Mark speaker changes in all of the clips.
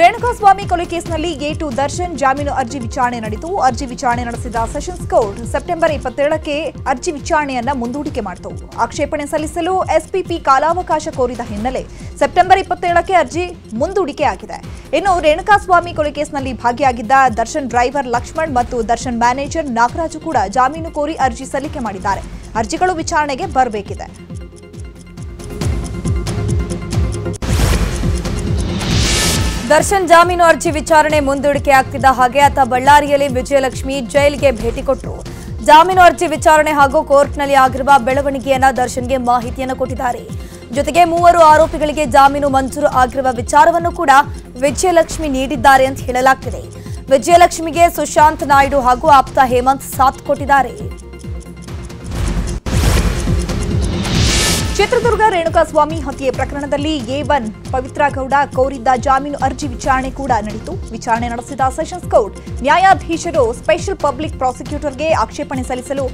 Speaker 1: ರೇಣುಕಾಸ್ವಾಮಿ ಕೊಲೆ ಕೇಸ್ನಲ್ಲಿ A to Darshan ಜಾಮೀನು ಅರ್ಜಿ ವಿಚಾರಣೆ ನಡೆಯಿತು. ಅರ್ಜಿ ವಿಚಾರಣೆ ನಡೆಸಿದ ಸೆಷನ್ಸ್ ಕೋರ್ಟ್ ಸೆಪ್ಟೆಂಬರ್ ಇಪ್ಪತ್ತೇಳಕ್ಕೆ ಅರ್ಜಿ ವಿಚಾರಣೆಯನ್ನ ಮುಂದೂಡಿಕೆ ಮಾಡಿತು. ಆಕ್ಷೇಪಣೆ ಸಲ್ಲಿಸಲು ಎಸ್ಪಿಪಿ ಕಾಲಾವಕಾಶ ಕೋರಿದ ಹಿನ್ನೆಲೆ ಸೆಪ್ಟೆಂಬರ್ ಇಪ್ಪತ್ತೇಳಕ್ಕೆ ಅರ್ಜಿ ಮುಂದೂಡಿಕೆ ಆಗಿದೆ. ಇನ್ನು ರೇಣುಕಾಸ್ವಾಮಿ ಕೊಲೆ ಕೇಸ್ನಲ್ಲಿ ಭಾಗಿಯಾಗಿದ್ದ ದರ್ಶನ್ ಡ್ರೈವರ್ ಲಕ್ಷ್ಮಣ್ ಮತ್ತು ದರ್ಶನ್ ಮ್ಯಾನೇಜರ್ ನಾಗರಾಜು ಕೂಡ ಜಾಮೀನು ಕೋರಿ ಅರ್ಜಿ ಸಲ್ಲಿಕೆ ಮಾಡಿದ್ದಾರೆ. ಅರ್ಜಿಗಳು ವಿಚಾರಣೆಗೆ ಬರಬೇಕಿದೆ.
Speaker 2: ದರ್ಶನ್ ಜಾಮೀನು ಅರ್ಜಿ ವಿಚಾರಣೆ ಮುಂದೂಡಿಕೆ ಆಗ್ತಿದ್ದ ಹಾಗೆ ಆತ ಬಳ್ಳಾರಿಯಲ್ಲಿ ವಿಜಯಲಕ್ಷ್ಮಿ ಜೈಲಿಗೆ ಭೇಟಿ ಕೊಟ್ಟರು. ಜಾಮೀನು ಅರ್ಜಿ ವಿಚಾರಣೆ ಹಾಗೂ ಕೋರ್ಟ್ನಲ್ಲಿ ಆಗಿರುವ ಬೆಳವಣಿಗೆಯನ್ನ ದರ್ಶನ್ಗೆ ಮಾಹಿತಿಯನ್ನು ಕೊಟ್ಟಿದ್ದಾರೆ. ಜೊತೆಗೆ ಮೂವರು ಆರೋಪಿಗಳಿಗೆ ಜಾಮೀನು ಮಂಜೂರು ಆಗಿರುವ ವಿಚಾರವನ್ನು ಕೂಡ ವಿಜಯಲಕ್ಷ್ಮಿ ನೀಡಿದ್ದಾರೆ ಅಂತ ಹೇಳಲಾಗ್ತಿದೆ. ವಿಜಯಲಕ್ಷ್ಮಿಗೆ ಸುಶಾಂತ್ ನಾಯ್ಡು ಹಾಗೂ ಆಪ್ತ ಹೇಮಂತ್ ಸಾಥ್ ಕೊಟ್ಟಿದ್ದಾರೆ.
Speaker 1: ಚಿತ್ರದುರ್ಗ ರೇಣುಕಾಸ್ವಾಮಿ ಹತ್ಯೆ ಪ್ರಕರಣದಲ್ಲಿ ಎ ಒನ್ ಪವಿತ್ರ ಗೌಡ ಕೋರಿದ್ದ ಜಾಮೀನು ಅರ್ಜಿ ವಿಚಾರಣೆ ಕೂಡ ನಡೆಯಿತು ವಿಚಾರಣೆ ನಡೆಸಿದ ಸೆಷನ್ಸ್ ಕೋರ್ಟ್ ನ್ಯಾಯಾಧೀಶರು ಸ್ಪೆಷಲ್ ಪಬ್ಲಿಕ್ ಪ್ರಾಸಿಕ್ಯೂಟರ್ಗೆ ಆಕ್ಷೇಪಣೆ ಸಲ್ಲಿಸಲು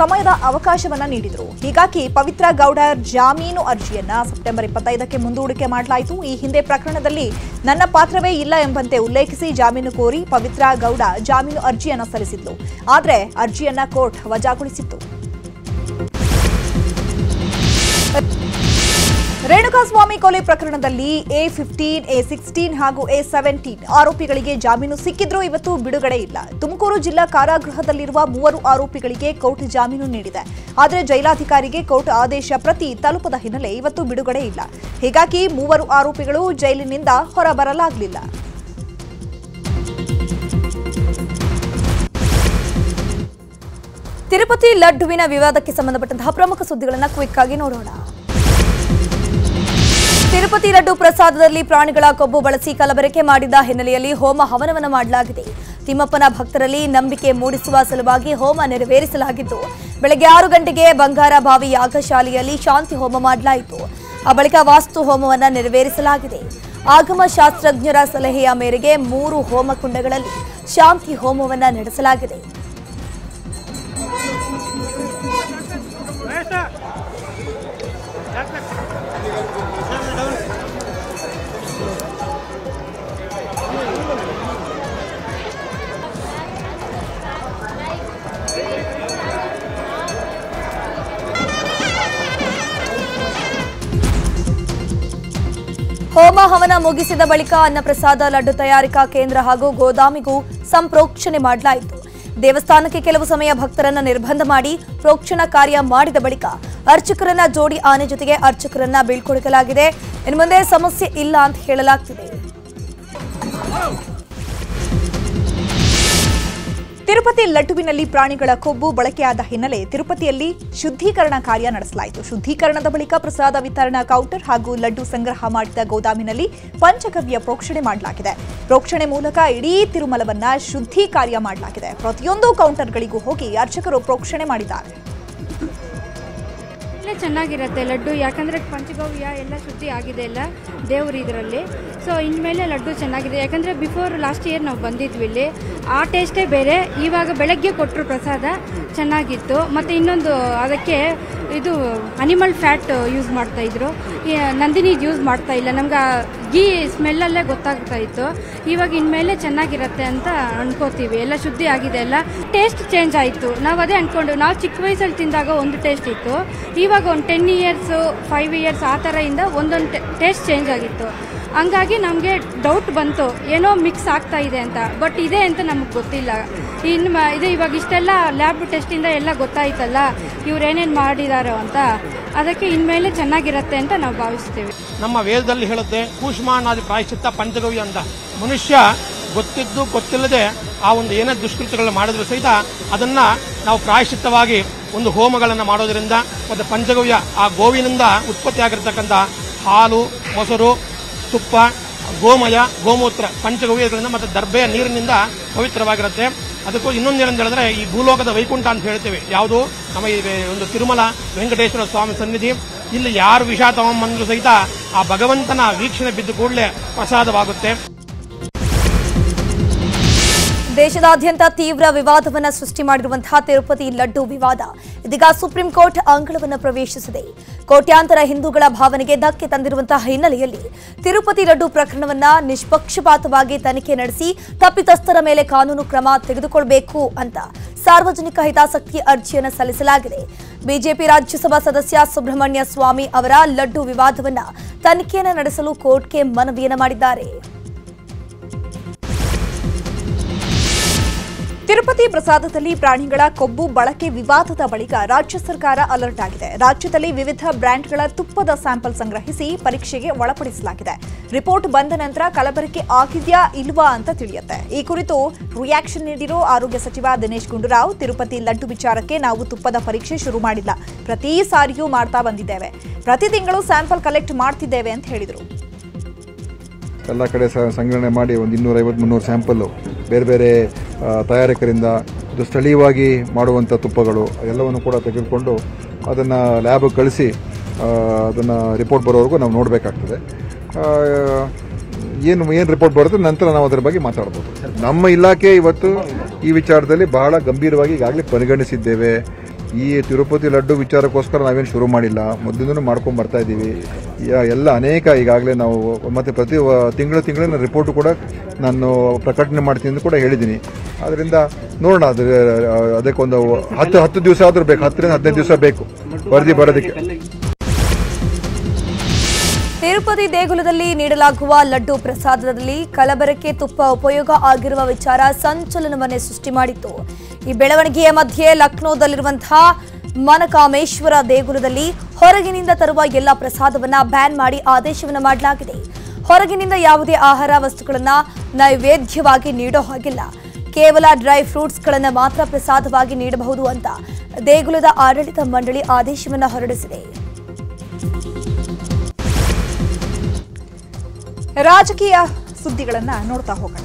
Speaker 1: ಸಮಯದ ಅವಕಾಶವನ್ನ ನೀಡಿದರು. ಹೀಗಾಗಿ ಪವಿತ್ರ ಗೌಡ ಜಾಮೀನು ಅರ್ಜಿಯನ್ನ ಸೆಪ್ಟೆಂಬರ್ ಇಪ್ಪತ್ತೈದಕ್ಕೆ ಮುಂದೂಡಿಕೆ ಮಾಡಲಾಯಿತು. ಈ ಹಿಂದೆ ಪ್ರಕರಣದಲ್ಲಿ ನನ್ನ ಪಾತ್ರವೇ ಇಲ್ಲ ಎಂಬಂತೆ ಉಲ್ಲೇಖಿಸಿ ಜಾಮೀನು ಕೋರಿ ಪವಿತ್ರ ಗೌಡ ಜಾಮೀನು ಅರ್ಜಿಯನ್ನ ಸಲ್ಲಿಸಿದ್ಲು. ಆದರೆ ಅರ್ಜಿಯನ್ನ ಕೋರ್ಟ್ ವಜಾಗೊಳಿಸಿತ್ತು. ರೇಣುಕಾಸ್ವಾಮಿ ಕೊಲೆ ಪ್ರಕರಣದಲ್ಲಿ ಎ ಫಿಫ್ಟೀನ್, ಎ ಸಿಕ್ಸ್ಟೀನ್ ಹಾಗೂ ಎ ಸೆವೆಂಟೀನ್ ಆರೋಪಿಗಳಿಗೆ ಜಾಮೀನು ಸಿಕ್ಕಿದ್ರೂ ಇವತ್ತು ಬಿಡುಗಡೆ ಇಲ್ಲ. ತುಮಕೂರು ಜಿಲ್ಲಾ ಕಾರಾಗೃಹದಲ್ಲಿರುವ ಮೂವರು ಆರೋಪಿಗಳಿಗೆ ಕೋರ್ಟ್ ಜಾಮೀನು ನೀಡಿದೆ. ಆದರೆ ಜೈಲಾಧಿಕಾರಿಗೆ ಕೋರ್ಟ್ ಆದೇಶ ಪ್ರತಿ ತಲುಪದ ಹಿನ್ನೆಲೆ ಇವತ್ತು ಬಿಡುಗಡೆ ಇಲ್ಲ. ಹೀಗಾಗಿ ಮೂವರು ಆರೋಪಿಗಳು ಜೈಲಿನಿಂದ ಹೊರಬರಲಾಗಲಿಲ್ಲ.
Speaker 2: ತಿರುಪತಿ ಲಡ್ಡುವಿನ ವಿವಾದಕ್ಕೆ ಸಂಬಂಧಪಟ್ಟಂತಹ ಪ್ರಮುಖ ಸುದ್ದಿಗಳನ್ನು ಕ್ವಿಕ್ ಆಗಿ ನೋಡೋಣ. ತಿರುಪತಿ ಲಡ್ಡು ಪ್ರಸಾದದಲ್ಲಿ ಪ್ರಾಣಿಗಳ ಕೊಬ್ಬು ಬಳಸಿ ಕಲಬೆರಕೆ ಮಾಡಿದ ಹಿನ್ನೆಲೆಯಲ್ಲಿ ಹೋಮ ಹವನವನ್ನು ಮಾಡಲಾಗಿದೆ. ತಿಮ್ಮಪ್ಪನ ಭಕ್ತರಲ್ಲಿ ನಂಬಿಕೆ ಮೂಡಿಸುವ ಸಲುವಾಗಿ ಹೋಮ ನೆರವೇರಿಸಲಾಗಿದ್ದು, ಬೆಳಗ್ಗೆ ಆರು ಗಂಟೆಗೆ ಬಂಗಾರ ಬಾವಿ ಯಾಗಶಾಲೆಯಲ್ಲಿ ಶಾಂತಿ ಹೋಮ ಮಾಡಲಾಯಿತು. ಆ ಬಳಿಕ ವಾಸ್ತು ಹೋಮವನ್ನು ನೆರವೇರಿಸಲಾಗಿದೆ. ಆಗಮ ಶಾಸ್ತ್ರಜ್ಞರ ಸಲಹೆಯ ಮೇರೆಗೆ ಮೂರು ಹೋಮಕುಂಡಗಳಲ್ಲಿ ಶಾಂತಿ ಹೋಮವನ್ನು ನಡೆಸಲಾಗಿದೆ. ಹೋಮ ಹವನ ಮುಗಿಸಿದ ಬಳಿಕ ಅನ್ನಪ್ರಸಾದ ಲಡ್ಡು ತಯಾರಿಕಾ ಕೇಂದ್ರ ಹಾಗೂ ಗೋದಾಮಿಗೂ ಸಂಪ್ರೋಕ್ಷಣೆ ಮಾಡಲಾಯಿತು. ದೇವಸ್ಥಾನಕ್ಕೆ ಕೆಲವು ಸಮಯ ಭಕ್ತರನ್ನ ನಿರ್ಬಂಧ ಮಾಡಿ ಪ್ರೋಕ್ಷಣ ಕಾರ್ಯ ಮಾಡಿದ ಬಳಿಕ ಅರ್ಚಕರನ್ನ ಜೋಡಿ ಆನೆ ಜೊತೆಗೆ ಅರ್ಚಕರನ್ನ ಬೀಳ್ಕೊಡಲಾಗಿದೆ ಇನ್ನು ಮುಂದೆ ಸಮಸ್ಯೆ ಇಲ್ಲ ಅಂತ ಹೇಳಲಾಗ್ತಿದೆ.
Speaker 1: ತಿರುಪತಿ ಲಡ್ಡುವಿನಲ್ಲಿ ಪ್ರಾಣಿಗಳ ಕೊಬ್ಬು ಬಳಕೆಯಾದ ಹಿನ್ನೆಲೆ ತಿರುಪತಿಯಲ್ಲಿ ಶುದ್ಧೀಕರಣ ಕಾರ್ಯ ನಡೆಸಲಾಯಿತು. ಶುದ್ಧೀಕರಣದ ಬಳಿಕ ಪ್ರಸಾದ ವಿತರಣಾ ಕೌಂಟರ್ ಹಾಗೂ ಲಡ್ಡು ಸಂಗ್ರಹ ಮಾಡಿದ ಗೋದಾಮಿನಲ್ಲಿ ಪಂಚಗವ್ಯ ಪ್ರೋಕ್ಷಣೆ ಮಾಡಲಾಗಿದೆ. ಪ್ರೋಕ್ಷಣೆ ಮೂಲಕ ಇಡೀ ತಿರುಮಲವನ್ನ ಶುದ್ಧಿ ಕಾರ್ಯ ಮಾಡಲಾಗಿದೆ. ಪ್ರತಿಯೊಂದು ಕೌಂಟರ್ಗಳಿಗೂ ಹೋಗಿ ಅರ್ಚಕರು ಪ್ರೋಕ್ಷಣೆ ಮಾಡಿದ್ದಾರೆ.
Speaker 3: ಒಳ್ಳೆ ಚೆನ್ನಾಗಿರುತ್ತೆ ಲಡ್ಡು. ಯಾಕಂದರೆ ಪಂಚಗವ್ಯ ಎಲ್ಲ ಶುದ್ಧಿ ಆಗಿದೆ ಎಲ್ಲ ದೇವರು ಇದರಲ್ಲಿ. ಸೊ ಇನ್ಮೇಲೆ ಲಡ್ಡು ಚೆನ್ನಾಗಿದೆ. ಯಾಕಂದರೆ ಬಿಫೋರ್ ಲಾಸ್ಟ್ ಇಯರ್ ನಾವು ಬಂದಿದ್ವಿ ಇಲ್ಲಿ. ಆ ಟೇಸ್ಟೇ ಬೇರೆ. ಇವಾಗ ಬೆಳಗ್ಗೆ ಕೊಟ್ಟರು ಪ್ರಸಾದ ಚೆನ್ನಾಗಿತ್ತು. ಮತ್ತು ಇನ್ನೊಂದು, ಅದಕ್ಕೆ ಇದು ಅನಿಮಲ್ ಫ್ಯಾಟ್ ಯೂಸ್ ಮಾಡ್ತಾಯಿದ್ರು ನಂದಿನಿ ಯೂಸ್ ಮಾಡ್ತಾ ಇಲ್ಲ. ನಮ್ಗೆ ಗೀ ಸ್ಮೆಲ್ಲಲ್ಲೇ ಗೊತ್ತಾಗ್ತಾ ಇತ್ತು ಇವಾಗ ಇನ್ಮೇಲೆ ಚೆನ್ನಾಗಿರುತ್ತೆ ಅಂತ ಅನ್ಕೋತೀವಿ. ಎಲ್ಲ ಶುದ್ಧಿ ಆಗಿದೆ ಎಲ್ಲ ಟೇಸ್ಟ್ ಚೇಂಜ್ ಆಯಿತು. ನಾವು ಅದೇ ಅಂದ್ಕೊಂಡು ನಾವು ಚಿಕ್ಕ ವಯಸ್ಸಲ್ಲಿ ತಿಂದಾಗ ಒಂದು ಟೇಸ್ಟ್ ಇತ್ತು. ಇವಾಗ ಒಂದು ಟೆನ್ ಇಯರ್ಸು ಫೈವ್ ಇಯರ್ಸ್ ಆ ಥರ ಇಂದ ಒಂದೊಂದು ಟೇಸ್ಟ್ ಚೇಂಜ್ ಆಗಿತ್ತು. ಹಂಗಾಗಿ ನಮಗೆ ಡೌಟ್ ಬಂತು. ಏನೋ ಮಿಕ್ಸ್ ಆಗ್ತಾ ಇದೆ ಅಂತ. ಬಟ್ ಇದೆ ಅಂತ ನಮಗೆ ಗೊತ್ತಿಲ್ಲ. ಇನ್ನು ಇದು ಇವಾಗ ಇಷ್ಟೆಲ್ಲ ಲ್ಯಾಬ್ ಟೆಸ್ಟಿಂದ ಎಲ್ಲ ಗೊತ್ತಾಯ್ತಲ್ಲ, ಇವ್ರು ಏನೇನು ಮಾಡಿದಾರೋ ಅಂತ. ಅದಕ್ಕೆ ಇನ್ಮೇಲೆ ಚೆನ್ನಾಗಿರುತ್ತೆ ಅಂತ ನಾವು ಭಾವಿಸ್ತೇವೆ.
Speaker 4: ನಮ್ಮ ವೇದದಲ್ಲಿ ಹೇಳುತ್ತೆ, ಕೂಷ್ಮಾನಾದಿ ಪ್ರಾಯಶ್ಚಿತ್ತ ಪಂಚಗವಿ ಅಂತ ಮನುಷ್ಯ ಗೊತ್ತಿದ್ದು ಗೊತ್ತಿಲ್ಲದೆ ಆ ಒಂದು ಏನೇ ದುಷ್ಕೃತ್ಯಗಳನ್ನ ಮಾಡಿದ್ರು ಸಹಿತ ಅದನ್ನ ನಾವು ಪ್ರಾಯಶ್ಚಿತ್ತವಾಗಿ ಒಂದು ಹೋಮಗಳನ್ನು ಮಾಡೋದ್ರಿಂದ ಮತ್ತೆ ಪಂಚಗವ್ಯ ಆ ಗೋವಿನಿಂದ ಉತ್ಪತ್ತಿಯಾಗಿರ್ತಕ್ಕಂಥ ಹಾಲು, ಮೊಸರು, ತುಪ್ಪ, ಗೋಮಯ, ಗೋಮೂತ್ರ ಪಂಚಗವ್ಯಗಳಿಂದ ಮತ್ತು ದರ್ಬೆಯ ನೀರಿನಿಂದ ಪವಿತ್ರವಾಗಿರುತ್ತೆ. ಅದಕ್ಕೂ ಇನ್ನೊಂದು ಏನಂತ ಹೇಳಿದ್ರೆ, ಈ ಭೂಲೋಕದ ವೈಕುಂಠ ಅಂತ ಹೇಳ್ತೇವೆ. ಯಾವುದು? ನಮ್ಮ ಒಂದು ತಿರುಮಲ ವೆಂಕಟೇಶ್ವರ ಸ್ವಾಮಿ ಸನ್ನಿಧಿ. ಇಲ್ಲಿ ಯಾರು ವಿಷ ತಗೊಂಬಂದ್ರು ಸಹಿತ ಆ ಭಗವಂತನ ವೀಕ್ಷಣೆ ಬಿದ್ದು ಕೂಡಲೇ ಪ್ರಸಾದವಾಗುತ್ತೆ.
Speaker 2: ದೇಶದಾದ್ಯಂತ ತೀವ್ರ ವಿವಾದವನ್ನು ಸೃಷ್ಟಿ ಮಾಡಿರುವಂತಹ ತಿರುಪತಿ ಲಡ್ಡು ವಿವಾದ ಇದೀಗ ಸುಪ್ರೀಂ ಕೋರ್ಟ್ ಅಂಗಳವನ್ನು ಪ್ರವೇಶಿಸಿದೆ. ಕೋಟ್ಯಾಂತರ ಹಿಂದೂಗಳ ಭಾವನೆಗೆ ಧಕ್ಕೆ ತಂದಿರುವಂತಹ ಹಿನ್ನೆಲೆಯಲ್ಲಿ ತಿರುಪತಿ ಲಡ್ಡು ಪ್ರಕರಣವನ್ನ ನಿಷ್ಪಕ್ಷಪಾತವಾಗಿ ತನಿಖೆ ನಡೆಸಿ ತಪ್ಪಿತಸ್ಥರ ಮೇಲೆ ಕಾನೂನು ಕ್ರಮ ತೆಗೆದುಕೊಳ್ಳಬೇಕು ಅಂತ ಸಾರ್ವಜನಿಕ ಹಿತಾಸಕ್ತಿ ಅರ್ಜಿಯನ್ನು ಸಲ್ಲಿಸಲಾಗಿದೆ. ಬಿಜೆಪಿ ರಾಜ್ಯಸಭಾ ಸದಸ್ಯ ಸುಬ್ರಹ್ಮಣ್ಯ ಸ್ವಾಮಿ ಅವರ ಲಡ್ಡು ವಿವಾದವನ್ನ ತನಿಖೆಯನ್ನು ನಡೆಸಲು ಕೋರ್ಟ್ಗೆ ಮನವಿಯನ್ನು ಮಾಡಿದ್ದಾರೆ.
Speaker 1: ತಿರುಪತಿ ಪ್ರಸಾದದಲ್ಲಿ ಪ್ರಾಣಿಗಳ ಕೊಬ್ಬು ಬಳಕೆ ವಿವಾದದ ಬಳಿಕ ರಾಜ್ಯ ಸರ್ಕಾರ ಅಲರ್ಟ್ ಆಗಿದೆ. ರಾಜ್ಯದಲ್ಲಿ ವಿವಿಧ ಬ್ರ್ಯಾಂಡ್ಗಳ ತುಪ್ಪದ ಸ್ಯಾಂಪಲ್ ಸಂಗ್ರಹಿಸಿ ಪರೀಕ್ಷೆಗೆ ಒಳಪಡಿಸಲಾಗಿದೆ. ರಿಪೋರ್ಟ್ ಬಂದ ನಂತರ ಕಲಬೆರಕೆ ಆಗಿದೆಯಾ ಇಲ್ವಾ ಅಂತ ತಿಳಿಯುತ್ತೆ. ಈ ಕುರಿತು ರಿಯಾಕ್ಷನ್ ನೀಡಿರೋ ಆರೋಗ್ಯ ಸಚಿವ ದಿನೇಶ್ ಗುಂಡೂರಾವ್, ತಿರುಪತಿ ಲಡ್ಡು ವಿಚಾರಕ್ಕೆ ನಾವು ತುಪ್ಪದ ಪರೀಕ್ಷೆ ಶುರು ಮಾಡಿಲ್ಲ. ಪ್ರತಿ ಸಾರಿಯೂ ಮಾಡ್ತಾ ಬಂದಿದ್ದೇವೆ. ಪ್ರತಿ ತಿಂಗಳು ಸ್ಯಾಂಪಲ್ ಕಲೆಕ್ಟ್ ಮಾಡ್ತಿದ್ದೇವೆ ಅಂತ ಹೇಳಿದರು.
Speaker 5: ಎಲ್ಲ ಕಡೆ ಸಂಗ್ರಹಣೆ ಮಾಡಿ ಒಂದು ಇನ್ನೂರೈವತ್ತು ಮುನ್ನೂರು ಸ್ಯಾಂಪಲ್ಲು. ಬೇರೆ ಬೇರೆ ತಯಾರಕರಿಂದ ಇದು ಸ್ಥಳೀಯವಾಗಿ ಮಾಡುವಂಥ ತುಪ್ಪಗಳು, ಎಲ್ಲವನ್ನು ಕೂಡ ತೆಗೆದುಕೊಂಡು ಅದನ್ನು ಲ್ಯಾಬಿಗೆ ಕಳಿಸಿ ಅದನ್ನು ರಿಪೋರ್ಟ್ ಬರೋವರೆಗೂ ನಾವು ನೋಡಬೇಕಾಗ್ತದೆ. ಏನು ಏನು ರಿಪೋರ್ಟ್ ಬರುತ್ತೆ, ನಂತರ ನಾವು ಅದರ ಬಗ್ಗೆ ಮಾತಾಡ್ಬೋದು. ನಮ್ಮ ಇಲಾಖೆ ಇವತ್ತು ಈ ವಿಚಾರದಲ್ಲಿ ಬಹಳ ಗಂಭೀರವಾಗಿ ಈಗಾಗಲೇ ಪರಿಗಣಿಸಿದ್ದೇವೆ. ಈ ತಿರುಪತಿ ಲಡ್ಡು ವಿಚಾರಕ್ಕೋಸ್ಕರ ನಾವೇನು ಶುರು ಮಾಡಿಲ್ಲ. ಮೊದಲಿಂದನೂ ಮಾಡ್ಕೊಂಡು ಬರ್ತಾ ಇದ್ದೀವಿ. ಎಲ್ಲ ಅನೇಕ ಈಗಾಗಲೇ ನಾವು ಮತ್ತು ಪ್ರತಿ ತಿಂಗಳು ತಿಂಗಳಿನ ರಿಪೋರ್ಟು ಕೂಡ ನಾನು ಪ್ರಕಟಣೆ ಮಾಡ್ತೀನಿ ಅಂತ ಕೂಡ ಹೇಳಿದ್ದೀನಿ. ಅದರಿಂದ ನೋಡೋಣ ಅದು, ಅದಕ್ಕೊಂದು ಹತ್ತು ಹತ್ತು ದಿವಸ ಆದರೂ ಬೇಕು. ಹತ್ತರಿಂದ ಹದಿನೈದು ದಿವಸ ಬೇಕು. ವರದಿ ಬರೋದಕ್ಕೆ.
Speaker 2: ತಿರುಪತಿ ದೇಗುಲದಲ್ಲಿ ನೀಡಲಾಗುವ ಲಡ್ಡು ಪ್ರಸಾದದಲ್ಲಿ ಕಲಬೆರಕೆ ತುಪ್ಪ ಉಪಯೋಗ ಆಗಿರುವ ವಿಚಾರ ಸಂಚಲನವನ್ನೇ ಸೃಷ್ಟಿ ಮಾಡಿತ್ತು. ಈ ಬೆಳವಣಿಗೆಯ ಮಧ್ಯೆ ಲಕ್ನೋದಲ್ಲಿರುವಂತಹ ಮನಕಾಮೇಶ್ವರ ದೇಗುಲದಲ್ಲಿ ಹೊರಗಿನಿಂದ ತರುವ ಎಲ್ಲ ಪ್ರಸಾದವನ್ನ ಬ್ಯಾನ್ ಮಾಡಿ ಆದೇಶವನ್ನು ಮಾಡಲಾಗಿದೆ. ಹೊರಗಿನಿಂದ ಯಾವುದೇ ಆಹಾರ ವಸ್ತುಗಳನ್ನ ನೈವೇದ್ಯವಾಗಿ ನೀಡೋ ಹಾಗಿಲ್ಲ. ಕೇವಲ ಡ್ರೈ ಫ್ರೂಟ್ಸ್ಗಳನ್ನು ಮಾತ್ರ ಪ್ರಸಾದವಾಗಿ ನೀಡಬಹುದು ಅಂತ ದೇಗುಲದ ಆಡಳಿತ ಮಂಡಳಿ ಆದೇಶವನ್ನ ಹೊರಡಿಸಿದೆ.
Speaker 1: ರಾಜಕೀಯ ಸುದ್ದಿಗಳನ್ನ ನೋಡ್ತಾ ಹೋಗೋಣ.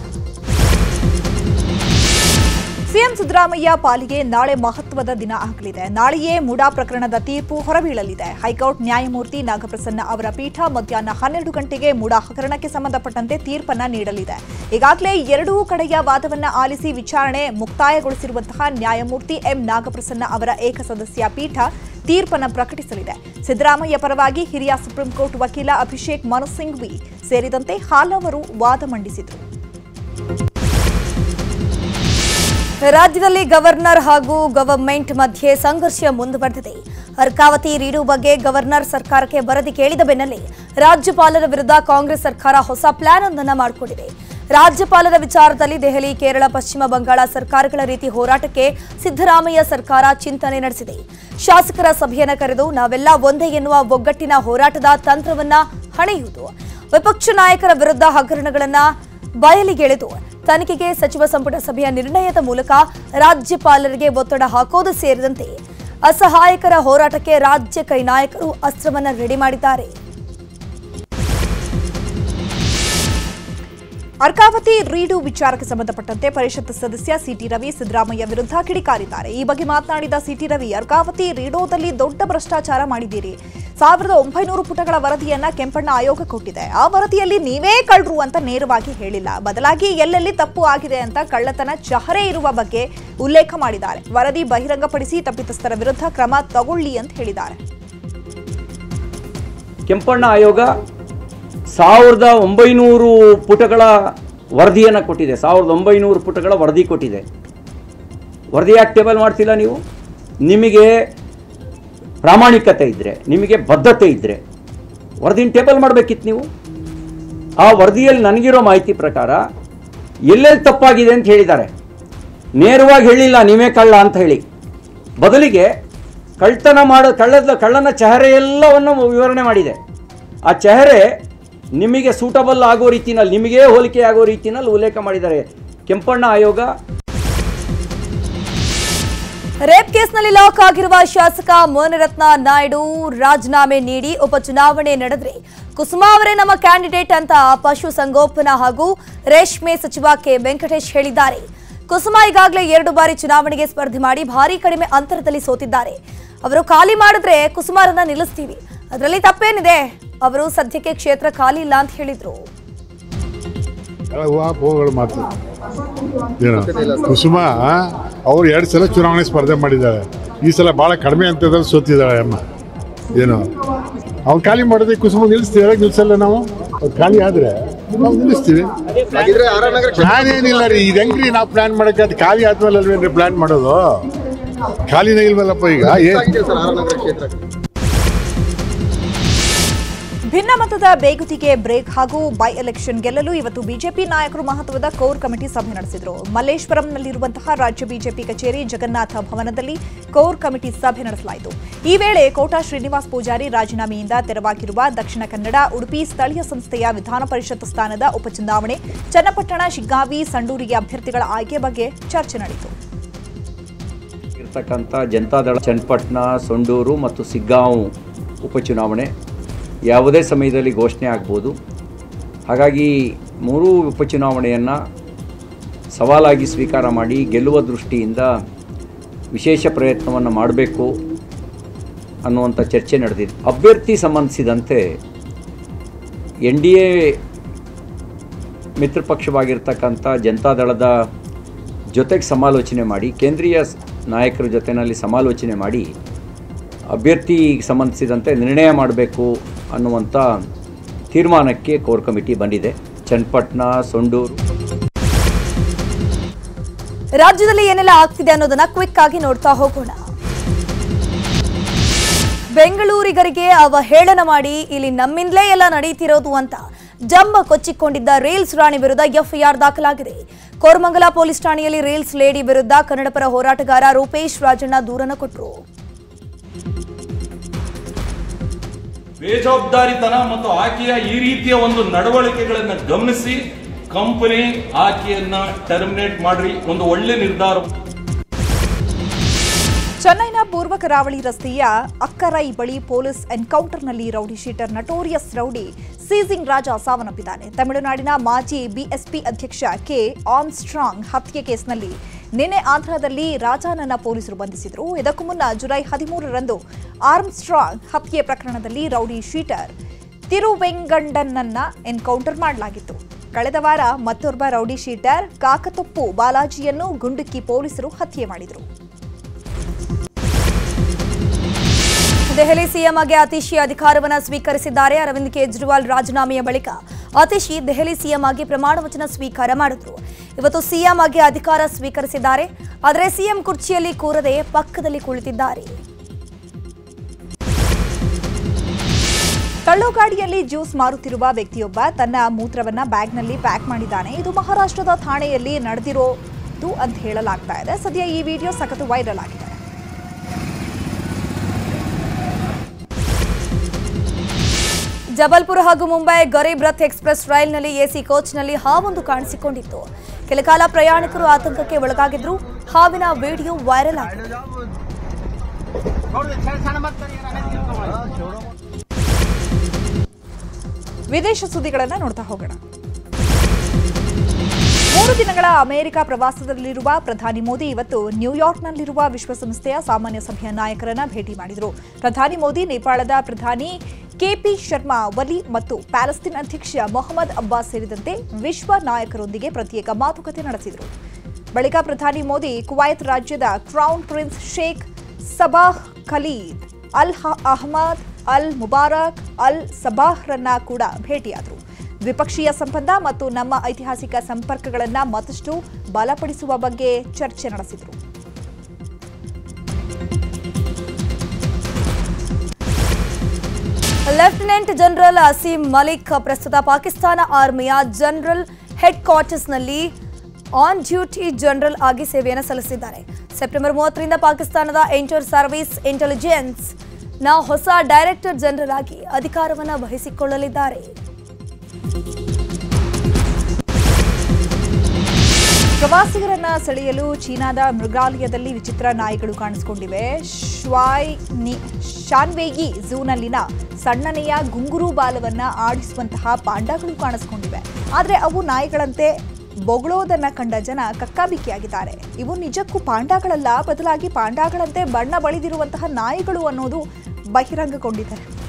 Speaker 1: ಸಿಎಂ ಸಿದ್ದರಾಮಯ್ಯ ಪಾಲಿಗೆ ನಾಳೆ ಮಹತ್ವದ ದಿನ ಆಗಲಿದೆ. ನಾಳೆಯೇ ಮುಡಾ ಪ್ರಕರಣದ ತೀರ್ಪು ಹೊರಬೀಳಲಿದೆ. ಹೈಕೋರ್ಟ್ ನ್ಯಾಯಮೂರ್ತಿ ನಾಗಪ್ರಸನ್ನ ಅವರ ಪೀಠ ಮಧ್ಯಾಹ್ನ ಹನ್ನೆರಡು ಗಂಟೆಗೆ ಮುಡಾ ಹಗರಣಕ್ಕೆ ಸಂಬಂಧಪಟ್ಟಂತೆ ತೀರ್ಪನ್ನ ನೀಡಲಿದೆ. ಈಗಾಗಲೇ ಎರಡೂ ಕಡೆಯ ವಾದವನ್ನ ಆಲಿಸಿ ವಿಚಾರಣೆ ಮುಕ್ತಾಯಗೊಳಿಸಿರುವಂತಹ ನ್ಯಾಯಮೂರ್ತಿ ಎಂ ನಾಗಪ್ರಸನ್ನ ಅವರ ಏಕಸದಸ್ಯ ಪೀಠ ತೀರ್ಪನ್ನು ಪ್ರಕಟಿಸಲಿದೆ. ಸಿದ್ದರಾಮಯ್ಯ ಪರವಾಗಿ ಹಿರಿಯ ಸುಪ್ರೀಂ ಕೋರ್ಟ್ ವಕೀಲ ಅಭಿಷೇಕ್ ಮನು ಸಿಂಘ್ವಿ ಸೇರಿದಂತೆ ಹಲವರು ವಾದ ಮಂಡಿಸಿದರು.
Speaker 2: ರಾಜ್ಯದಲ್ಲಿ ಗವರ್ನರ್ ಹಾಗೂ ಗವರ್ಮೆಂಟ್ ಮಧ್ಯೆ ಸಂಘರ್ಷ ಮುಂದುವರೆದಿದೆ. ಅರ್ಕಾವತಿ ರೀಡು ಬಗ್ಗೆ ಗವರ್ನರ್ ಸರ್ಕಾರಕ್ಕೆ ವರದಿ ಕೇಳಿದ ಬೆನ್ನಲ್ಲೇ ರಾಜ್ಯಪಾಲರ ವಿರುದ್ಧ ಕಾಂಗ್ರೆಸ್ ಸರ್ಕಾರ ಹೊಸ ಪ್ಲಾನ್ ಒಂದನ್ನು ಮಾಡಿಕೊಂಡಿದೆ. ರಾಜ್ಯಪಾಲರ ವಿಚಾರದಲ್ಲಿ ದೆಹಲಿ, ಕೇರಳ, ಪಶ್ಚಿಮ ಬಂಗಾಳ ಸರ್ಕಾರಗಳ ರೀತಿ ಹೋರಾಟಕ್ಕೆ ಸಿದ್ದರಾಮಯ್ಯ ಸರ್ಕಾರ ಚಿಂತನೆ ನಡೆಸಿದೆ. ಶಾಸಕರ ಸಭೆಯನ್ನು ಕರೆದು ನಾವೆಲ್ಲ ಒಂದೇ ಎನ್ನುವ ಒಗ್ಗಟ್ಟಿನ ಹೋರಾಟದ ತಂತ್ರವನ್ನ ಹಣೆಯುವುದು. ವಿಪಕ್ಷ ನಾಯಕರ ವಿರುದ್ಧ ಹಗರಣಗಳನ್ನ ಬಯಲಿಗೆಳೆದು ತನಿಖೆಗೆ ಸಚಿವ ಸಂಪುಟ ಸಭೆಯ ನಿರ್ಣಯದ ಮೂಲಕ ರಾಜ್ಯಪಾಲರಿಗೆ ಒತ್ತಡ ಹಾಕೋದು ಸೇರಿದಂತೆ ಅಸಹಾಯಕರ ಹೋರಾಟಕ್ಕೆ ರಾಜ್ಯ ಕೈ ನಾಯಕರು ಅಸ್ತ್ರವನ್ನು ರೆಡಿ ಮಾಡಿದ್ದಾರೆ.
Speaker 1: ಅರ್ಕಾವತಿ ರೀಡು ವಿಚಾರಕ್ಕೆ ಸಂಬಂಧಪಟ್ಟಂತೆ ಪರಿಷತ್ ಸದಸ್ಯ ಸಿಟಿ ರವಿ ಸಿದ್ದರಾಮಯ್ಯ ವಿರುದ್ಧ ಕಿಡಿಕಾರಿದ್ದಾರೆ. ಈ ಬಗ್ಗೆ ಮಾತನಾಡಿದ ಸಿಟಿ ರವಿ, ಅರ್ಕಾವತಿ ರೀಡೋದಲ್ಲಿ ದೊಡ್ಡ ಭ್ರಷ್ಟಾಚಾರ ಮಾಡಿದ್ದೀರಿ. ಸಾವಿರದ ಒಂಬೈನೂರು ಪುಟಗಳ ವರದಿಯನ್ನ ಕೆಂಪಣ್ಣ ಆಯೋಗ ಕೊಟ್ಟಿದೆ. ಆ ವರದಿಯಲ್ಲಿ ನೀವೇ ಕಳ್ರು ಅಂತ ನೇರವಾಗಿ ಹೇಳಿಲ್ಲ. ಬದಲಾಗಿ ಎಲ್ಲೆಲ್ಲಿ ತಪ್ಪು ಆಗಿದೆ ಅಂತ ಕಳ್ಳತನ ಚಹರೆ ಇರುವ ಬಗ್ಗೆ ಉಲ್ಲೇಖ ಮಾಡಿದ್ದಾರೆ. ವರದಿ ಬಹಿರಂಗಪಡಿಸಿ ತಪ್ಪಿತಸ್ಥರ ವಿರುದ್ಧ ಕ್ರಮ ತಗೊಳ್ಳಿ ಅಂತ ಹೇಳಿದ್ದಾರೆ.
Speaker 6: ಕೆಂಪಣ್ಣ ಆಯೋಗ ಸಾವಿರದ ಒಂಬೈನೂರು ಪುಟಗಳ ವರದಿಯನ್ನು ಕೊಟ್ಟಿದೆ. ಸಾವಿರದ ಒಂಬೈನೂರು ಪುಟಗಳ ವರದಿ ಕೊಟ್ಟಿದೆ. ವರದಿ ಯಾಕೆ ಟೇಬಲ್ ಮಾಡ್ತಿಲ್ಲ ನೀವು? ನಿಮಗೆ ಪ್ರಾಮಾಣಿಕತೆ ಇದ್ದರೆ ನಿಮಗೆ ಬದ್ಧತೆ ಇದ್ದರೆ ವರದಿನ ಟೇಬಲ್ ಮಾಡಬೇಕಿತ್ತು ನೀವು. ಆ ವರದಿಯಲ್ಲಿ ನನಗಿರೋ ಮಾಹಿತಿ ಪ್ರಕಾರ ಎಲ್ಲೆಲ್ಲಿ ತಪ್ಪಾಗಿದೆ ಅಂತ ಹೇಳಿದ್ದಾರೆ. ನೇರವಾಗಿ ಹೇಳಿಲ್ಲ, ನೀವೇ ಕಳ್ಳ ಅಂತ ಹೇಳಿ. ಬದಲಿಗೆ ಕಳ್ತನ ಮಾಡೋ, ಕಳ್ಳದ, ಕಳ್ಳನ ಚಹರೆ ಎಲ್ಲವನ್ನು ವಿವರಣೆ ಮಾಡಿದೆ. ಆ ಚಹರೆ ನಿಮಗೆ ಸೂಟಬಲ್ ಆಗೋ ರೀತಿಯಲ್ಲಿ ನಿಮಗೇ ಹೋಲಿಕೆ ಆಗೋ ರೀತಿನಲ್ಲಿ ಉಲ್ಲೇಖ ಮಾಡಿದ್ದಾರೆ. ಕೆಂಪಣ್ಣ ಆಯೋಗ.
Speaker 2: ರೇಪ್ ಕೇಸ್ನಲ್ಲಿ ಲಾಕ್ ಆಗಿರುವ ಶಾಸಕ ಮೋನರತ್ನ ನಾಯ್ಡು ರಾಜೀನಾಮೆ ನೀಡಿ ಉಪಚುನಾವಣೆ ನಡೆದ್ರೆ ಕುಸುಮಾ ಅವರೇ ನಮ್ಮ ಕ್ಯಾಂಡಿಡೇಟ್ ಅಂತ ಪಶು ಸಂಗೋಪನಾ ಹಾಗೂ ರೇಷ್ಮೆ ಸಚಿವ ಕೆ. ವೆಂಕಟೇಶ್ ಹೇಳಿದ್ದಾರೆ. ಕುಸುಮಾ ಈಗಾಗಲೇ ಎರಡು ಬಾರಿ ಚುನಾವಣೆಗೆ ಸ್ಪರ್ಧೆ ಮಾಡಿ ಭಾರಿ ಕಡಿಮೆ ಅಂತರದಲ್ಲಿ ಸೋತಿದ್ದಾರೆ. ಅವರು ಖಾಲಿ ಮಾಡಿದ್ರೆ ಕುಸುಮಾರನ್ನ ನಿಲ್ಲಿಸ್ತೀವಿ. ಅದರಲ್ಲಿ ತಪ್ಪೇನಿದೆ? ಅವರು ಸದ್ಯಕ್ಕೆ ಕ್ಷೇತ್ರ ಖಾಲಿ ಇಲ್ಲ ಅಂತ ಹೇಳಿದ್ರು.
Speaker 7: ಕುಸುಮ ಅವ್ರು ಎರಡು ಸಲ ಚುನಾವಣೆ ಸ್ಪರ್ಧೆ ಮಾಡಿದ್ದಾರೆ. ಈ ಸಲ ಭಾಳ ಕಡಿಮೆ ಅಂತದಲ್ಲಿ ಸೋತಿದ್ದಾಳೆ ಅಮ್ಮ. ಏನು? ಅವ್ನು ಖಾಲಿ ಮಾಡಿದ್ರೆ ಕುಸುಮ ನಿಲ್ಲಿಸ್ತೀವಿ ನಿಲ್ಸಲ್ಲ ನಾವು? ಖಾಲಿ ಆದ್ರೆ ನಾವು ನಿಲ್ಲಿಸ್ತೀವಿ. ಏನಿಲ್ಲ ರೀ, ಇದು ಹೆಂಗ್ರಿ ನಾವು ಪ್ಲಾನ್ ಮಾಡಕ್ಕೆ? ಅದು ಖಾಲಿ ಆದ್ಮೇಲೆ ಅಲ್ವೇನ್ರಿ ಪ್ಲಾನ್ ಮಾಡೋದು? ಖಾಲಿನೇ ಇಲ್ವಲ್ಲಪ್ಪ ಈಗ?
Speaker 1: ಭಿನ್ನಮತದ ಬೇಗುತಿಗೆ ಬ್ರೇಕ್ ಹಾಗೂ ಬೈ ಎಲೆಕ್ಷನ್ ಗೆಲ್ಲಲು ಇವತ್ತು ಬಿಜೆಪಿ ನಾಯಕರು ಮಹತ್ವದ ಕೋರ್ ಕಮಿಟಿ ಸಭೆ ನಡೆಸಿದರು. ಮಲ್ಲೇಶ್ವರಂನಲ್ಲಿರುವಂತಹ ರಾಜ್ಯ ಬಿಜೆಪಿ ಕಚೇರಿ ಜಗನ್ನಾಥ ಭವನದಲ್ಲಿ ಕೋರ್ ಕಮಿಟಿ ಸಭೆ ನಡೆಸಲಾಯಿತು. ಈ ವೇಳೆ ಕೋಟಾ ಶ್ರೀನಿವಾಸ್ ಪೂಜಾರಿ ರಾಜೀನಾಮೆಯಿಂದ ತೆರವಾಗಿರುವ ದಕ್ಷಿಣ ಕನ್ನಡ, ಉಡುಪಿ ಸ್ಥಳೀಯ ಸಂಸ್ಥೆಯ ವಿಧಾನ ಪರಿಷತ್ ಸ್ಥಾನದ ಉಪಚುನಾವಣೆ, ಚನ್ನಪಟ್ಟಣ, ಶಿಗ್ಗಾವಿ, ಸಂಡೂರಿಗೆ ಅಭ್ಯರ್ಥಿಗಳ ಆಯ್ಕೆ ಬಗ್ಗೆ ಚರ್ಚೆ ನಡೆಯಿತು.
Speaker 6: ಜನತಾದಳ ಚನ್ನಪಟ್ಟಣ, ಸಂಡೂರು ಮತ್ತು ಸಿಗ್ಗಾಂವ್ ಉಪಚುನಾವಣೆ ಯಾವುದೇ ಸಮಯದಲ್ಲಿ ಘೋಷಣೆ ಆಗ್ಬೋದು. ಹಾಗಾಗಿ ಮೂರೂ ಉಪಚುನಾವಣೆಯನ್ನು ಸವಾಲಾಗಿ ಸ್ವೀಕಾರ ಮಾಡಿ, ಗೆಲ್ಲುವ ದೃಷ್ಟಿಯಿಂದ ವಿಶೇಷ ಪ್ರಯತ್ನವನ್ನು ಮಾಡಬೇಕು ಅನ್ನುವಂಥ ಚರ್ಚೆ ನಡೆದಿದೆ. ಅಭ್ಯರ್ಥಿ ಸಂಬಂಧಿಸಿದಂತೆ ಎನ್ ಡಿ ಎ ಮಿತ್ರಪಕ್ಷವಾಗಿರ್ತಕ್ಕಂಥ ಜನತಾದಳದ ಜೊತೆಗೆ ಸಮಾಲೋಚನೆ ಮಾಡಿ, ಕೇಂದ್ರೀಯ ನಾಯಕರ ಜೊತೆಯಲ್ಲಿ ಸಮಾಲೋಚನೆ ಮಾಡಿ ಅಭ್ಯರ್ಥಿಗೆ ಸಂಬಂಧಿಸಿದಂತೆ ನಿರ್ಣಯ ಮಾಡಬೇಕು ಅನ್ನುವಂಥ ತೀರ್ಮಾನಕ್ಕೆ ಕೋರ್ ಕಮಿಟಿ ಬಂದಿದೆ. ಚನ್ನಪಟ್ಟಣ, ಸೊಂಡೂರು.
Speaker 2: ರಾಜ್ಯದಲ್ಲಿ ಏನೆಲ್ಲ ಆಗ್ತಿದೆ ಅನ್ನೋದನ್ನ ಕ್ವಿಕ್ ಆಗಿ ನೋಡ್ತಾ ಹೋಗೋಣ. ಬೆಂಗಳೂರಿಗರಿಗೆ ಅವಹೇಳನ ಮಾಡಿ ಇಲ್ಲಿ ನಮ್ಮಿಂದಲೇ ಎಲ್ಲ ನಡೀತಿರೋದು ಅಂತ ಜಂಬ ಕೊಚ್ಚಿಕೊಂಡಿದ್ದ ರೇಲ್ಸ್ ರಾಣಿ ವಿರುದ್ಧ ಎಫ್ಐಆರ್ ದಾಖಲಾಗಿದೆ. ಕೋರ್ಮಂಗಲ ಪೊಲೀಸ್ ಠಾಣೆಯಲ್ಲಿ ರೇಲ್ಸ್ ಲೇಡಿ ವಿರುದ್ಧ ಕನ್ನಡಪರ ಹೋರಾಟಗಾರ ರೂಪೇಶ್ ರಾಜಣ್ಣ ದೂರನ್ನು ಕೊಟ್ಟರು.
Speaker 8: ಬೇಜವಾಬ್ದಾರಿತನ ಮತ್ತು ಆಕೆಯ ಈ ರೀತಿಯ ಒಂದು ನಡವಳಿಕೆಗಳನ್ನು ಗಮನಿಸಿ ಕಂಪನಿ ಆಕೆಯನ್ನ ಟರ್ಮಿನೇಟ್ ಮಾಡ್ರಿ. ಒಂದು ಒಳ್ಳೆ ನಿರ್ಧಾರ.
Speaker 1: ಚೆನ್ನೈನ ಪೂರ್ವ ಕರಾವಳಿ ರಸ್ತೆಯ ಅಕ್ಕರೈ ಬಳಿ police ಎನ್ಕೌಂಟರ್ನಲ್ಲಿ rowdy sheeter, notorious rowdy seizing Raja ಸಾವನ್ನಪ್ಪಿದ್ದಾನೆ. ತಮಿಳುನಾಡಿನ ಮಾಜಿ ಬಿಎಸ್ಪಿ ಅಧ್ಯಕ್ಷ ಕೆ. ಆರ್ಮ್ಸ್ಟ್ರಾಂಗ್ ಹತ್ಯೆ ಕೇಸ್ನಲ್ಲಿ ನಿನ್ನೆ ಆಂಧ್ರದಲ್ಲಿ ರಾಜಾನನ್ನ ಪೊಲೀಸರು ಬಂಧಿಸಿದರು. ಇದಕ್ಕೂ ಮುನ್ನ ಜುಲೈ ಹದಿಮೂರರಂದು ಆರ್ಮ್ಸ್ಟ್ರಾಂಗ್ ಹತ್ಯೆ ಪ್ರಕರಣದಲ್ಲಿ ರೌಡಿ ಶೀಟರ್ ತಿರುವೆಂಗಂಡನ್ನ ಎನ್ಕೌಂಟರ್ ಮಾಡಲಾಗಿತ್ತು. ಕಳೆದ ವಾರ ಮತ್ತೊಬ್ಬ ರೌಡಿ ಶೀಟರ್, ಕಾಕತೊಪ್ಪು ಬಾಲಾಜಿಯನ್ನು ಗುಂಡುಕ್ಕಿ ಪೊಲೀಸರು ಹತ್ಯೆ ಮಾಡಿದರು.
Speaker 2: ದೆಹಲಿ ಸಿಎಂ ಆಗಿ ಅತಿಶಿ ಅಧಿಕಾರವನ್ನು ಸ್ವೀಕರಿಸಿದ್ದಾರೆ. ಅರವಿಂದ್ ಕೇಜ್ರಿವಾಲ್ ರಾಜೀನಾಮೆಯ ಬಳಿಕ ಅತಿಶಿ ದೆಹಲಿ ಸಿಎಂ ಆಗಿ ಪ್ರಮಾಣ ವಚನ ಸ್ವೀಕಾರ ಮಾಡಿದ್ರು. ಇವತ್ತು ಸಿಎಂ ಆಗಿ ಅಧಿಕಾರ ಸ್ವೀಕರಿಸಿದ್ದಾರೆ. ಆದರೆ ಸಿಎಂ ಕುರ್ಚಿಯಲ್ಲಿ ಕೂರದೆ ಪಕ್ಕದಲ್ಲಿ ಕುಳಿತಿದ್ದಾರೆ.
Speaker 1: ಕಳ್ಳಗಾಡಿಯಲ್ಲಿ ಜ್ಯೂಸ್ ಮಾರುತ್ತಿರುವ ವ್ಯಕ್ತಿಯೊಬ್ಬ ತನ್ನ ಮೂತ್ರವನ್ನ ಬ್ಯಾಗ್ನಲ್ಲಿ ಪ್ಯಾಕ್ ಮಾಡಿದ್ದಾನೆ. ಇದು ಮಹಾರಾಷ್ಟ್ರದ ಠಾಣೆಯಲ್ಲಿ ನಡೆದಿರೋದು ಅಂತ ಹೇಳಲಾಗ್ತಾ ಇದೆ. ಸದ್ಯ ಈ ವಿಡಿಯೋ ಸಖತ್ ವೈರಲ್ ಆಗಿದೆ.
Speaker 2: ಜಬಲ್ಪುರ ಹಾಗೂ ಮುಂಬೈ ಗರೀಬ್ ರಥ್ ಎಕ್ಸ್ಪ್ರೆಸ್ ರೈಲ್ನಲ್ಲಿ ಎಸಿ ಕೋಚ್ನಲ್ಲಿ ಹಾವೊಂದು ಕಾಣಿಸಿಕೊಂಡಿತ್ತು. ಕೆಲಕಾಲ ಪ್ರಯಾಣಿಕರು ಆತಂಕಕ್ಕೆ ಒಳಗಾಗಿದ್ರು ಹಾವಿನ ವಿಡಿಯೋ ವೈರಲ್ ಆಗಿದೆ.
Speaker 1: ವಿದೇಶ ಸುದ್ದಿಗಳನ್ನ ನೋಡ್ತಾ ಹೋಗೋಣ. ಮೂರು ದಿನಗಳ ಅಮೆರಿಕ ಪ್ರವಾಸದಲ್ಲಿರುವ ಪ್ರಧಾನಿ ಮೋದಿ ಇವತ್ತು ನ್ಯೂಯಾರ್ಕ್ನಲ್ಲಿರುವ ವಿಶ್ವಸಂಸ್ಥೆಯ ಸಾಮಾನ್ಯ ಸಭೆಯ ನಾಯಕರನ್ನ ಭೇಟಿ ಮಾಡಿದರು. ಪ್ರಧಾನಿ ಮೋದಿ, ನೇಪಾಳದ ಪ್ರಧಾನಿ ಕೆಪಿ ಶರ್ಮಾ ಒಲಿ ಮತ್ತು ಪ್ಯಾಲೆಸ್ತೀನ್ ಅಧ್ಯಕ್ಷ ಮೊಹಮ್ಮದ್ ಅಬ್ಬಾಸ್ ಸೇರಿದಂತೆ ವಿಶ್ವ ನಾಯಕರೊಂದಿಗೆ ಪ್ರತ್ಯೇಕ ಮಾತುಕತೆ ನಡೆಸಿದರು. ಬಳಿಕ ಪ್ರಧಾನಿ ಮೋದಿ ಕುವೈತ್ ರಾಜ್ಯದ crown prince Sheikh Sabah Khalid Al Ahmad Ahmad, ಅಲ್ ಮುಬಾರಕ್, ಅಲ್ ಸಬಾಹ್ರನ್ನ ಕೂಡ ಭೇಟಿಯಾದರು. ದ್ವಿಪಕ್ಷೀಯ ಸಂಬಂಧ ಮತ್ತು ನಮ್ಮ ಐತಿಹಾಸಿಕ ಸಂಪರ್ಕಗಳನ್ನು ಮತ್ತಷ್ಟು ಬಲಪಡಿಸುವ ಬಗ್ಗೆ ಚರ್ಚೆ ನಡೆಸಿದರು.
Speaker 2: ಲೆಫ್ಟಿನೆಂಟ್ ಜನರಲ್ ಅಸೀಂ ಮಲಿಕ್ ಪ್ರಸ್ತುತ ಪಾಕಿಸ್ತಾನ ಆರ್ಮಿಯ ಜನರಲ್ ಹೆಡ್ ಕ್ವಾರ್ಟರ್ಸ್ನಲ್ಲಿ ಆನ್ ಡ್ಯೂಟಿ ಜನರಲ್ ಆಗಿ ಸೇವೆಯನ್ನು ಸಲ್ಲಿಸಿದ್ದಾರೆ. ಸೆಪ್ಟೆಂಬರ್ ಮೂವತ್ತರಿಂದ ಪಾಕಿಸ್ತಾನದ ಇಂಟರ್ ಸರ್ವಿಸ್ ಇಂಟೆಲಿಜೆನ್ಸ್ನ ಹೊಸ ಡೈರೆಕ್ಟರ್ ಜನರಲ್ ಆಗಿ ಅಧಿಕಾರವನ್ನು ವಹಿಸಿಕೊಳ್ಳಲಿದ್ದಾರೆ.
Speaker 1: ಪ್ರವಾಸಿಗರನ್ನ ಸೆಳೆಯಲು ಚೀನಾದ ಮೃಗಾಲಯದಲ್ಲಿ ವಿಚಿತ್ರ ನಾಯಿಗಳು ಕಾಣಿಸಿಕೊಂಡಿವೆ. ಶ್ವಾಯ್ ನಿ ಶಾನ್ವೇಗಿ ಝೂನಲ್ಲಿನ ಸಣ್ಣನೆಯ ಗುಂಗುರು ಬಾಲವನ್ನ ಆಡಿಸುವಂತಹ ಪಾಂಡಾಗಳು ಕಾಣಿಸಿಕೊಂಡಿವೆ. ಆದರೆ ಅವು ನಾಯಿಗಳಂತೆ ಬೊಗಳೋದನ್ನ ಕಂಡ ಜನ ಕಕ್ಕಾಬಿಕ್ಕಿಯಾಗಿದ್ದಾರೆ. ಇವು ನಿಜಕ್ಕೂ ಪಾಂಡಾಗಳಲ್ಲ, ಬದಲಾಗಿ ಪಾಂಡಾಗಳಂತೆ ಬಣ್ಣ ಬಳಿದಿರುವಂತಹ ನಾಯಿಗಳು ಅನ್ನೋದು ಬಹಿರಂಗಗೊಂಡಿದ್ದಾರೆ